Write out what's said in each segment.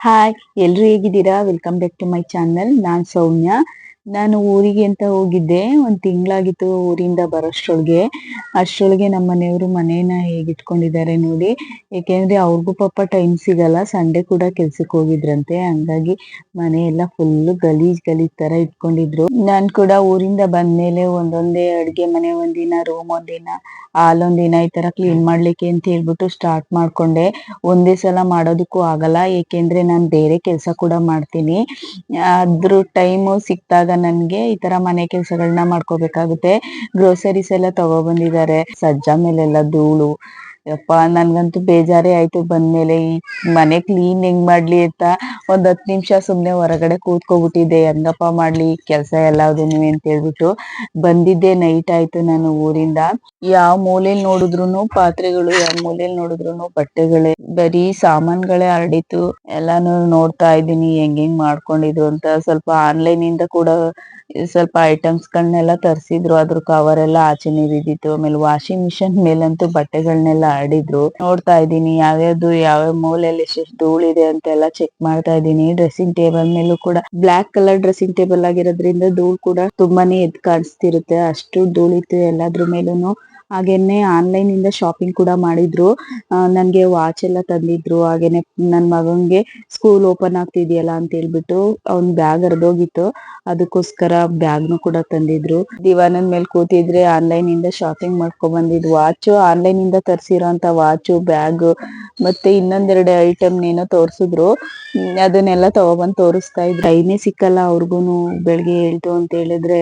Hi ಎಲ್ರು ಹೇಗಿದ್ದೀರಾ? Welcome back to my channel ನಾನ್ ಸೌಮ್ಯ. ನಾನು ಊರಿಗೆ ಅಂತ ಹೋಗಿದ್ದೆ. ಒಂದ್ ತಿಂಗಳಾಗಿತ್ತು ಊರಿಂದ ಬರೋಷ್ಟ್ರೊಳಗೆ. ಅಷ್ಟ್ರೊಳಗೆ ನಮ್ಮ ಮನೆಯವರು ಮನೇನ ಹೇಗಿಟ್ಕೊಂಡಿದ್ದಾರೆ ನೋಡಿ. ಏಕೆಂದ್ರೆ ಅವ್ರಿಗೂ ಪಾಪ ಟೈಮ್ ಸಿಗಲ್ಲ. ಸಂಡೆ ಕೂಡ ಕೆಲ್ಸಕ್ಕೆ ಹೋಗಿದ್ರಂತೆ. ಹಂಗಾಗಿ ಮನೆ ಎಲ್ಲ ಫುಲ್ ಗಲೀಜ್ ಗಲೀಜ್ ತರ ಇಟ್ಕೊಂಡಿದ್ರು. ನಾನ್ ಕೂಡ ಊರಿಂದ ಬಂದ್ಮೇಲೆ ಒಂದೊಂದೇ ಅಡ್ಗೆ ಮನೆ ಒಂದಿನ ರೂಮ್ ಒಂದಿನ ಹಾಲ್ ಒಂದಿನ ಈ ತರ ಕ್ಲೀನ್ ಮಾಡ್ಲಿಕ್ಕೆ ಅಂತ ಹೇಳ್ಬಿಟ್ಟು ಸ್ಟಾರ್ಟ್ ಮಾಡ್ಕೊಂಡೆ. ಒಂದೇ ಸಲ ಮಾಡೋದಕ್ಕೂ ಆಗಲ್ಲ. ಏಕೆಂದ್ರೆ ನಾನ್ ಬೇರೆ ಕೆಲಸ ಕೂಡ ಮಾಡ್ತೀನಿ. ಅದ್ರ ಟೈಮ್ ಸಿಕ್ತಾಗ ನನ್ಗೆ. ಈ ತರ ಮನೆ ಕೆಲ್ಸಗಳನ್ನ ಮಾಡ್ಕೋಬೇಕಾಗುತ್ತೆ. ಗ್ರೋಸರೀಸ್ ಎಲ್ಲ ತಗೋ ಬಂದಿದ್ದಾರೆ. ಸಜ್ಜಾ ಮೇಲೆಲ್ಲ ಧೂಳು. ಯಪ್ಪಾ, ನನ್ಗಂತೂ ಬೇಜಾರೇ ಆಯ್ತು ಬಂದ್ಮೇಲೆ. ಈ ಮನೆ ಕ್ಲೀನ್ ಹೆಂಗ್ ಮಾಡ್ಲಿ ಅಂತ ಒಂದ್ ಹತ್ ನಿಮಿಷ ಸುಮ್ನೆ ಹೊರಗಡೆ ಕೂತ್ಕೊಬಿಟ್ಟಿದ್ದೆ. ಹೆಂಗಪ್ಪ ಮಾಡ್ಲಿ ಕೆಲ್ಸ ಎಲ್ಲಾದುನು ಅಂತ ಹೇಳ್ಬಿಟ್ಟು ಬಂದಿದ್ದೆ. ನೈಟ್ ಆಯ್ತು ನಾನು ಊರಿಂದ. ಯಾವ ಮೂಲೆಯಲ್ಲಿ ನೋಡಿದ್ರು ಪಾತ್ರೆಗಳು, ಯಾವ ಮೂಲೆಯಲ್ಲಿ ನೋಡಿದ್ರು ಬಟ್ಟೆಗಳೇ, ಬರೀ ಸಾಮಾನ್ಗಳೇ ಹರಡಿತು ಎಲ್ಲಾನು ನೋಡ್ತಾ ಇದ್ದೀನಿ, ಹೆಂಗ್ ಹೆಂಗ್ ಮಾಡ್ಕೊಂಡಿದ್ರು ಅಂತ. ಸ್ವಲ್ಪ ಆನ್ಲೈನ್ ಇಂದ ಕೂಡ ಸ್ವಲ್ಪ ಐಟಮ್ಸ್ ಗಳನ್ನೆಲ್ಲ ತರಿಸಿದ್ರು, ಅದ್ರ ಕವರ್ ಎಲ್ಲ ಆಚೆನೆ ಬಿದ್ದಿತ್ತು ಆಮೇಲೆ ವಾಷಿಂಗ್ ಮಿಷಿನ್ ಮೇಲಂತೂ ಬಟ್ಟೆಗಳನ್ನೆಲ್ಲ ಆಡಿದ್ರು ನೋಡ್ತಾ ಇದ್ದೀನಿ, ಯಾವ್ಯಾವ್ದು, ಯಾವ್ಯಾವ ಮೂಲೆಯಲ್ಲಿ ಎಷ್ಟೆಷ್ಟು ಧೂಳಿದೆ ಅಂತೆಲ್ಲ ಚೆಕ್ ಮಾಡ್ತಾ ಇದ್ದೀನಿ. ಡ್ರೆಸ್ಸಿಂಗ್ ಟೇಬಲ್ ಮೇಲೂ ಕೂಡ ಬ್ಲಾಕ್ ಕಲರ್ ಡ್ರೆಸ್ಸಿಂಗ್ ಟೇಬಲ್ ಆಗಿರೋದ್ರಿಂದ ಧೂಳು ಕೂಡ ತುಂಬಾನೇ ಎದ್ ಕಾಣಿಸ್ತಿರುತ್ತೆ. ಅಷ್ಟು ಧೂಳಿತ್ತು ಎಲ್ಲಾದ್ರ ಮೇಲೂನು. ಹಾಗೇನೆ ಆನ್ಲೈನ್ ಇಂದ ಶಾಪಿಂಗ್ ಕೂಡ ಮಾಡಿದ್ರು. ನನಗೆ ವಾಚ್ ಎಲ್ಲ ತಂದಿದ್ರು. ಹಾಗೇನೆ ನನ್ ಮಗನಿಗೆ ಸ್ಕೂಲ್ ಓಪನ್ ಆಗ್ತಿದ್ಯಲ್ಲ ಅಂತ ಹೇಳ್ಬಿಟ್ಟು ಅವ್ನ್ ಬ್ಯಾಗ್ ಹರಿದೋಗಿತ್ತು. ಅದಕ್ಕೋಸ್ಕರ ಬ್ಯಾಗ್ನು ಕೂಡ ತಂದಿದ್ರು. ದಿವಾನನ್ ಮೇಲೆ ಕೂತಿದ್ರೆ ಆನ್ಲೈನ್ ಇಂದ ಶಾಪಿಂಗ್ ಮಾಡ್ಕೊಂಡ್ ಬಂದಿದ್. ವಾಚ್ ಆನ್ಲೈನ್ ಇಂದ ತರ್ಸಿರೋಂತ ವಾಚ್ ಬ್ಯಾಗ್ ಮತ್ತೆ ಇನ್ನೊಂದೆರಡು ಐಟಮ್ ಏನೋ ತೋರ್ಸಿದ್ರು. ಅದನ್ನೆಲ್ಲ ತಗೊಬಂದ್ ತೋರಿಸ್ತಾ ಇದ್ರು. ಟೈಮೇ ಸಿಕ್ಕಲ್ಲ ಅವ್ರಿಗೂನು ಬೆಳಿಗ್ಗೆ ಹೇಳ್ತು ಅಂತ ಹೇಳಿದ್ರೆ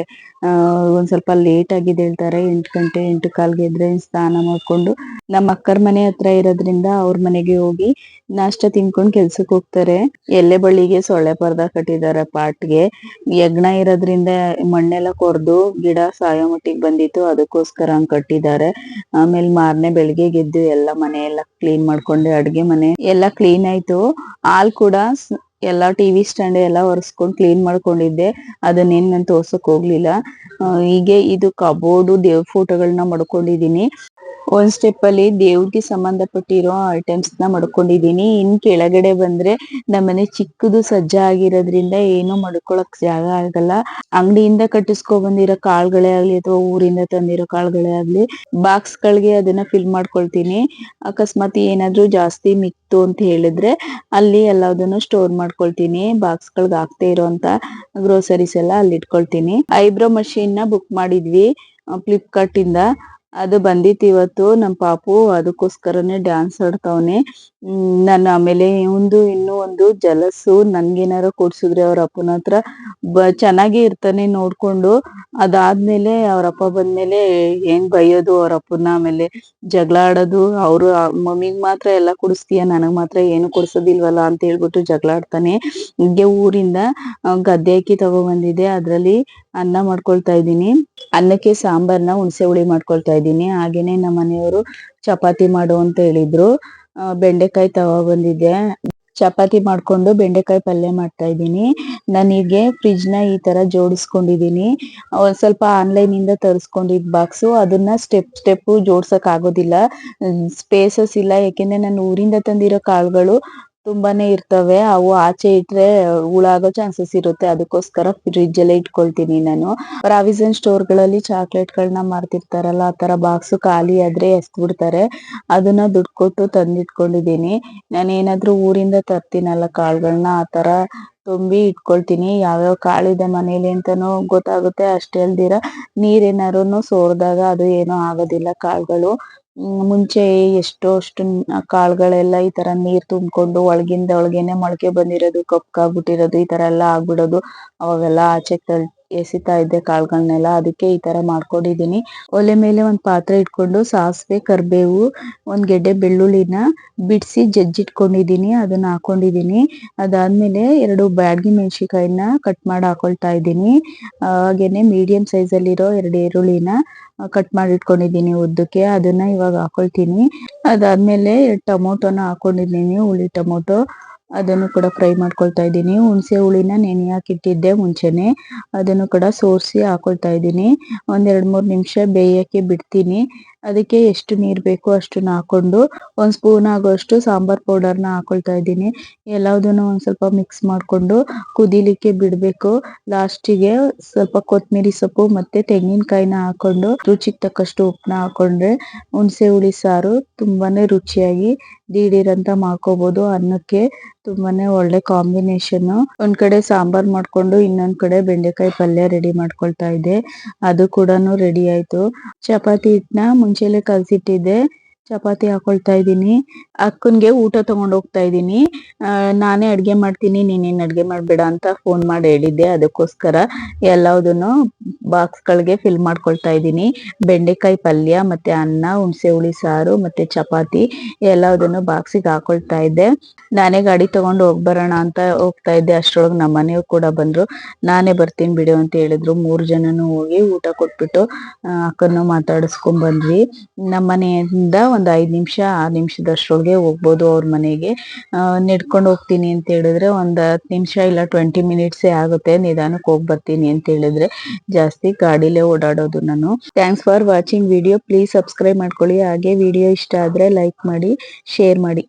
ಒಂದ್ ಸ್ವಲ್ಪ ಲೇಟ್ ಆಗಿದೆ ಹೇಳ್ತಾರೆ. ಎಂಟು ಗಂಟೆ, ಎಂಟು ಎದ್ರೆ ಸ್ನಾನ ಮಾಡ್ಕೊಂಡು ನಮ್ಮ ಅಕ್ಕರ ಮನೆ ಹತ್ರ ಇರೋದ್ರಿಂದ ಅವ್ರ ಮನೆಗೆ ಹೋಗಿ ನಾಷ್ಟ ತಿನ್ಕೊಂಡ್ ಕೆಲ್ಸಕ್ಕೆ ಹೋಗ್ತಾರೆ. ಎಲ್ಲೆ ಬಳ್ಳಿಗೆ ಸೊಳ್ಳೆ ಪರ್ದ ಕಟ್ಟಿದ್ದಾರೆ ಪಾಟ್ಗೆ. ಯಜ್ಞ ಇರೋದ್ರಿಂದ ಮಣ್ಣೆಲ್ಲ ಕೊರ್ದು ಗಿಡ ಸಾಯೋ ಮಟ್ಟಿಗೆ ಬಂದಿತ್ತು, ಅದಕ್ಕೋಸ್ಕರ ಹಂಗ್ ಕಟ್ಟಿದ್ದಾರೆ ಆಮೇಲೆ ಮಾರ್ನೆ ಬೆಳಿಗ್ಗೆ ಗೆದ್ದು ಎಲ್ಲ ಮನೆ ಎಲ್ಲ ಕ್ಲೀನ್ ಮಾಡ್ಕೊಂಡೆ ಅಡ್ಗೆ ಮನೆ ಎಲ್ಲ ಕ್ಲೀನ್ ಆಯ್ತು. ಹಾಲ್ ಕೂಡ ಎಲ್ಲ ಟಿವಿ ಸ್ಟ್ಯಾಂಡ್ ಎಲ್ಲ ಒರೆಸ್ಕೊಂಡು ಕ್ಲೀನ್ ಮಾಡ್ಕೊಂಡಿದ್ದೆ. ಅದನ್ನೇನ್ ನಾನು ತೋರ್ಸಕ್ ಹೋಗ್ಲಿಲ್ಲ. ಹೀಗೆ ಇದು ಕಬೋರ್ಡು ದೇವ್ ಫೋಟೋಗಳನ್ನ ಮಡ್ಕೊಂಡಿದೀನಿ. ಒಂದ್ ಸ್ಟೆಪ್ ಅಲ್ಲಿ ದೇವ್ರಿಗೆ ಸಂಬಂಧಪಟ್ಟಿರೋ ಐಟಮ್ಸ್ನ ಮಡ್ಕೊಂಡಿದೀನಿ ಇನ್ ಕೆಳಗಡೆ ಬಂದ್ರೆ ನಮ್ಮನೆ ಚಿಕ್ಕದು ಸಜ್ಜ ಆಗಿರೋದ್ರಿಂದ ಏನು ಮಡ್ಕೊಳಕ್ ಜಾಗ ಆಗಲ್ಲ. ಅಂಗಡಿಯಿಂದ ಕಟ್ಟಿಸ್ಕೊ ಬಂದಿರೋ ಕಾಳ್ಗಳೇ ಆಗ್ಲಿ ಅಥವಾ ಊರಿಂದ ತಂದಿರೋ ಕಾಳ್ಗಳೇ ಆಗ್ಲಿ ಬಾಕ್ಸ್ ಗಳಿಗೆ ಅದನ್ನ ಫಿಲ್ ಮಾಡ್ಕೊಳ್ತೀನಿ. ಅಕಸ್ಮಾತ್ ಏನಾದ್ರೂ ಜಾಸ್ತಿ ಮಿಕ್ತು ಅಂತ ಹೇಳಿದ್ರೆ ಅಲ್ಲಿ ಎಲ್ಲದನ್ನು ಸ್ಟೋರ್ ಮಾಡ್ಕೊಳ್ತೀನಿ. ಬಾಕ್ಸ್ ಗಳಿಗೆ ಆಗ್ತಾ ಇರೋಂತ ಗ್ರೋಸರೀಸ್ ಎಲ್ಲ ಅಲ್ಲಿ ಇಟ್ಕೊಳ್ತೀನಿ ಐಬ್ರೋ ಮಷೀನ್ನ ಬುಕ್ ಮಾಡಿದ್ವಿ ಫ್ಲಿಪ್ಕಾರ್ಟ್ ಇಂದ. ಅದು ಬಂದಿತ್ತು ಇವತ್ತು. ನಮ್ ಪಾಪು ಅದಕ್ಕೋಸ್ಕರನೇ ಡ್ಯಾನ್ಸ್ ಆಡ್ತಾವನೆ. ನಾನು ಆಮೇಲೆ ಒಂದು ಇನ್ನೂ ಒಂದು ಜಲಸು ನನ್ಗೇನಾರು ಕೊಡ್ಸಿದ್ರೆ ಅವ್ರ ಅಪ್ಪನ ಹತ್ರ ಬ ಚೆನ್ನಾಗಿ ಇರ್ತಾನೆ ನೋಡ್ಕೊಂಡು. ಅದಾದ್ಮೇಲೆ ಅವ್ರ ಅಪ್ಪ ಬಂದ್ಮೇಲೆ ಹೆಂಗ್ ಬೈಯೋದು ಅವ್ರ ಅಪ್ಪನ ಆಮೇಲೆ ಜಗಳ ಆಡೋದು. ಅವ್ರು ಮಮ್ಮಿಗ್ ಮಾತ್ರ ಎಲ್ಲ ಕೊಡಿಸ್ತೀಯ, ನನಗ್ ಮಾತ್ರ ಏನು ಕೊಡ್ಸೋದಿಲ್ವಲ್ಲ ಅಂತ ಹೇಳ್ಬಿಟ್ಟು ಜಗಳ ಆಡ್ತಾನೆ. ಹಿಂಗೆ ಊರಿಂದ ಗದ್ದೆ ಅಕ್ಕಿ ತಗೊಬಂದಿದೆ ಅದ್ರಲ್ಲಿ ಅನ್ನ ಮಾಡ್ಕೊಳ್ತಾ ಇದ್ದೀನಿ. ಅನ್ನಕ್ಕೆ ಸಾಂಬಾರ್ನ ಹುಣಸೆ ಹುಳಿ ಮಾಡ್ಕೊಳ್ತಾ ಇದ್ದೀನಿ. ಹಾಗೇನೆ ನಮ್ಮ ಮನೆಯವರು ಚಪಾತಿ ಮಾಡು ಅಂತ ಹೇಳಿದ್ರು. ಬೆಂಡೆಕಾಯಿ ತಗೊಬಂದಿದ್ದೆ ಚಪಾತಿ ಮಾಡ್ಕೊಂಡು ಬೆಂಡೆಕಾಯಿ ಪಲ್ಯ ಮಾಡ್ತಾ ಇದ್ದೀನಿ. ನನಗೆ ಫ್ರಿಜ್ನ ಈ ತರ ಜೋಡಿಸ್ಕೊಂಡಿದೀನಿ ಒಂದ್ ಸ್ವಲ್ಪ ಆನ್ಲೈನ್ ಇಂದ ತರಿಸ್ಕೊಂಡಿದ್ ಬಾಕ್ಸು ಅದನ್ನ ಸ್ಟೆಪ್ ಸ್ಟೆಪ್ ಜೋಡ್ಸಕ್ ಆಗೋದಿಲ್ಲ. ಸ್ಪೇಸಸ್ ಇಲ್ಲ. ಯಾಕೆಂದ್ರೆ ನಾನು ಊರಿಂದ ತಂದಿರೋ ಕಾಳುಗಳು ತುಂಬಾನೇ ಇರ್ತವೆ. ಅವು ಆಚೆ ಇಟ್ರೆ ಹುಳಾಗೋ ಚಾನ್ಸಸ್ ಇರುತ್ತೆ. ಅದಕ್ಕೋಸ್ಕರ ಫ್ರಿಡ್ಜ್ ಅಲ್ಲೇ ಇಟ್ಕೊಳ್ತೀನಿ ನಾನು. ಪ್ರಾವಿಸನ್ ಸ್ಟೋರ್ಗಳಲ್ಲಿ ಚಾಕ್ಲೇಟ್ ಗಳನ್ನ ಮಾರ್ತಿರ್ತಾರಲ್ಲ, ಆ ತರ ಬಾಕ್ಸ್ ಖಾಲಿ ಆದ್ರೆ ಬಿಡ್ತಾರೆ ಅದನ್ನ ದುಡ್ಡು ಕೊಟ್ಟು ತಂದಿಟ್ಕೊಂಡಿದೀನಿ ನಾನು ಏನಾದ್ರೂ ಊರಿಂದ ತರ್ತೀನಲ್ಲ ಕಾಳುಗಳನ್ನ ಆ ತರ ತುಂಬಿ ಇಟ್ಕೊಳ್ತೀನಿ. ಯಾವ್ಯಾವ ಕಾಳಿದೆ ಮನೇಲಿ ಅಂತಾನು ಗೊತ್ತಾಗುತ್ತೆ. ಅಷ್ಟೇ ಅಲ್ದಿರ ನೀರೇನಾರು ಸೋರ್ದಾಗ ಅದು ಏನೂ ಆಗೋದಿಲ್ಲ ಕಾಳುಗಳು. ಮುಂಚೆ ಎಷ್ಟೋ ಅಷ್ಟು ಕಾಳುಗಳೆಲ್ಲ ಈ ತರ ನೀರ್ ತುಂಬಿಕೊಂಡು ಒಳಗಿಂದ ಒಳಗೇನೆ ಮೊಳಕೆ ಬಂದಿರೋದು ಕಪ್ಕಾಗ್ಬಿಟ್ಟಿರೋದು ಈ ತರ ಎಲ್ಲ ಆಗ್ಬಿಡೋದು. ಅವಾಗೆಲ್ಲ ಆಚೆ ತಳ್ ಎಸಿತಾ ಇದ್ದೆ ಕಾಳುಗಳನ್ನೆಲ್ಲ ಅದಕ್ಕೆ ಈ ತರ ಮಾಡ್ಕೊಂಡಿದೀನಿ ಒಲೆ ಮೇಲೆ ಒಂದ್ ಪಾತ್ರೆ ಇಟ್ಕೊಂಡು ಸಾಸಿವೆ, ಕರ್ಬೇವು, ಒಂದ್ ಗೆಡ್ಡೆ ಬೆಳ್ಳುಳ್ಳಿನ ಬಿಡಿಸಿ ಜಜ್ಜಿಟ್ಕೊಂಡಿದ್ದೀನಿ, ಅದನ್ನ ಹಾಕೊಂಡಿದೀನಿ ಅದಾದ್ಮೇಲೆ ಎರಡು ಬ್ಯಾಡ್ಗಿ ಮೆಣಸಿಕಾಯಿನ ಕಟ್ ಮಾಡಿ ಹಾಕೊಳ್ತಾ ಇದ್ದೀನಿ. ಹಾಗೇನೆ ಮೀಡಿಯಂ ಸೈಜ್ ಅಲ್ಲಿರೋ ಎರಡು ಈರುಳ್ಳಿನ ಕಟ್ ಮಾಡಿ ಇಟ್ಕೊಂಡಿದೀನಿ ಉದ್ದಕ್ಕೆ, ಅದನ್ನ ಇವಾಗ ಹಾಕೊಳ್ತೀನಿ. ಅದಾದ್ಮೇಲೆ ಟೊಮೊಟೊನ ಹಾಕೊಂಡಿದೀನಿ ಹುಳಿ ಟೊಮೊಟೊ. ಅದನ್ನು ಕೂಡ ಫ್ರೈ ಮಾಡ್ಕೊಳ್ತಾ ಇದ್ದೀನಿ. ಹುಣಸೆ ಹುಳಿನ ನೆನೆ ಹಾಕಿಟ್ಟಿದ್ದೆ ಮುಂಚೆನೆ. ಅದನ್ನು ಕೂಡ ಸೋರಿಸಿ ಹಾಕೊಳ್ತಾ ಇದ್ದೀನಿ. ಒಂದೆರಡು ಮೂರು ನಿಮಿಷ ಬೇಯಕ್ಕೆ ಬಿಡ್ತೀನಿ. ಅದಕ್ಕೆ ಎಷ್ಟು ನೀರ್ ಬೇಕು ಅಷ್ಟನ್ನ ಹಾಕೊಂಡು ಒಂದ್ ಸ್ಪೂನ್ ಆಗೋಷ್ಟು ಸಾಂಬಾರ್ ಪೌಡರ್ನ ಹಾಕೊಳ್ತಾ ಇದ್ದೀನಿ. ಎಲ್ಲದನ್ನು ಒಂದ್ ಸ್ವಲ್ಪ ಮಿಕ್ಸ್ ಮಾಡ್ಕೊಂಡು ಕುದಿಲಿಕ್ಕೆ ಬಿಡ್ಬೇಕು. ಲಾಸ್ಟಿಗೆ ಸ್ವಲ್ಪ ಕೊತ್ತಂಬರಿ ಸೊಪ್ಪು ಮತ್ತೆ ತೆಂಗಿನಕಾಯಿನ ಹಾಕೊಂಡು ರುಚಿಗೆ ತಕ್ಕಷ್ಟು ಉಪ್ಪನ್ನ ಹಾಕೊಂಡ್ರೆ ಹುಣಸೆ ಹುಳಿ ಸಾರು ತುಂಬಾನೇ ರುಚಿಯಾಗಿ ದಿಢೀರ್ ಅಂತ ಮಾಡ್ಕೋಬಹುದು ಅನ್ನಕ್ಕೆ ತುಂಬಾನೇ ಒಳ್ಳೆ ಕಾಂಬಿನೇಷನ್ ಒಂದ್ ಕಡೆ ಸಾಂಬಾರ್ ಮಾಡ್ಕೊಂಡು ಇನ್ನೊಂದ್ ಕಡೆ ಬೆಂಡೆಕಾಯಿ ಪಲ್ಯ ರೆಡಿ ಮಾಡ್ಕೊಳ್ತಾ ಇದ್ದೆ. ಅದು ಕೂಡ ರೆಡಿ ಆಯ್ತು. ಚಪಾತಿ ಹಿಟ್ನ ಮುಂಚೆಲೆ ಕಲ್ಸಿಟ್ಟಿದ್ದೆ. ಚಪಾತಿ ಹಾಕೊಳ್ತಾ ಇದೀನಿ ಅಕ್ಕನ್ಗೆ ಊಟ ತಗೊಂಡ್ ಹೋಗ್ತಾ ಇದೀನಿ ಆ, ನಾನೇ ಅಡ್ಗೆ ಮಾಡ್ತೀನಿ ನೀನೇನ್ ಅಡ್ಗೆ ಮಾಡ್ಬೇಡ ಅಂತ ಫೋನ್ ಮಾಡಿ ಹೇಳಿದ್ದೆ. ಅದಕ್ಕೋಸ್ಕರ ಎಲ್ಲದನ್ನು ಬಾಕ್ಸ್ ಗಳಿಗೆ ಫಿಲ್ ಮಾಡ್ಕೊಳ್ತಾ ಇದೀನಿ ಬೆಂಡೆಕಾಯಿ ಪಲ್ಯ ಮತ್ತೆ ಅನ್ನ ಹುಣಸೆ ಹುಳಿ ಸಾರು ಮತ್ತೆ ಚಪಾತಿ ಎಲ್ಲದನ್ನು ಬಾಕ್ಸಿಗೆ ಹಾಕೊಳ್ತಾ ಇದ್ದೆ. ನಾನೇ ಗಾಡಿ ತಗೊಂಡು ಹೋಗ್ ಬರೋಣ ಅಂತ ಹೋಗ್ತಾ ಇದ್ದೆ. ಅಷ್ಟ್ರೊಳಗ್ ನಮ್ಮ ಮನೆಯವ್ರು ಕೂಡ ಬಂದ್ರು. ನಾನೇ ಬರ್ತೀನಿ ಬಿಡು ಅಂತ ಹೇಳಿದ್ರು. ಮೂರ್ ಜನನು ಹೋಗಿ ಊಟ ಕೊಟ್ಬಿಟ್ಟು ಅಕ್ಕನ್ನು ಮಾತಾಡಿಸ್ಕೊಂಡ್ ಬಂದ್ವಿ. ನಮ್ಮ ಮನೆಯಿಂದ ಒಂದ್ ಐದು ನಿಮಿಷ ಆರ್ ನಿಮಿಷದಷ್ಟರೊಳಗೆ ಹೋಗ್ಬೋದು ಅವ್ರ ಮನೆಗೆ. ನಡ್ಕೊಂಡ್ ಹೋಗ್ತೀನಿ ಅಂತ ಹೇಳಿದ್ರೆ ಒಂದು ಹತ್ತು ನಿಮಿಷ ಇಲ್ಲ ಟ್ವೆಂಟಿ ಮಿನಿಟ್ಸೇ ಆಗುತ್ತೆ ನಿಧಾನಕ್ಕೆ ಹೋಗ್ ಬರ್ತೀನಿ ಅಂತ ಹೇಳಿದ್ರೆ. ಜಾಸ್ತಿ ಗಾಡಿಲೇ ಓಡಾಡೋದು ನಾನು. Thanks for watching video please subscribe ಮಾಡ್ಕೊಳ್ಳಿ. ಹಾಗೆ ವಿಡಿಯೋ ಇಷ್ಟ ಆದ್ರೆ ಲೈಕ್ ಮಾಡಿ ಶೇರ್ ಮಾಡಿ.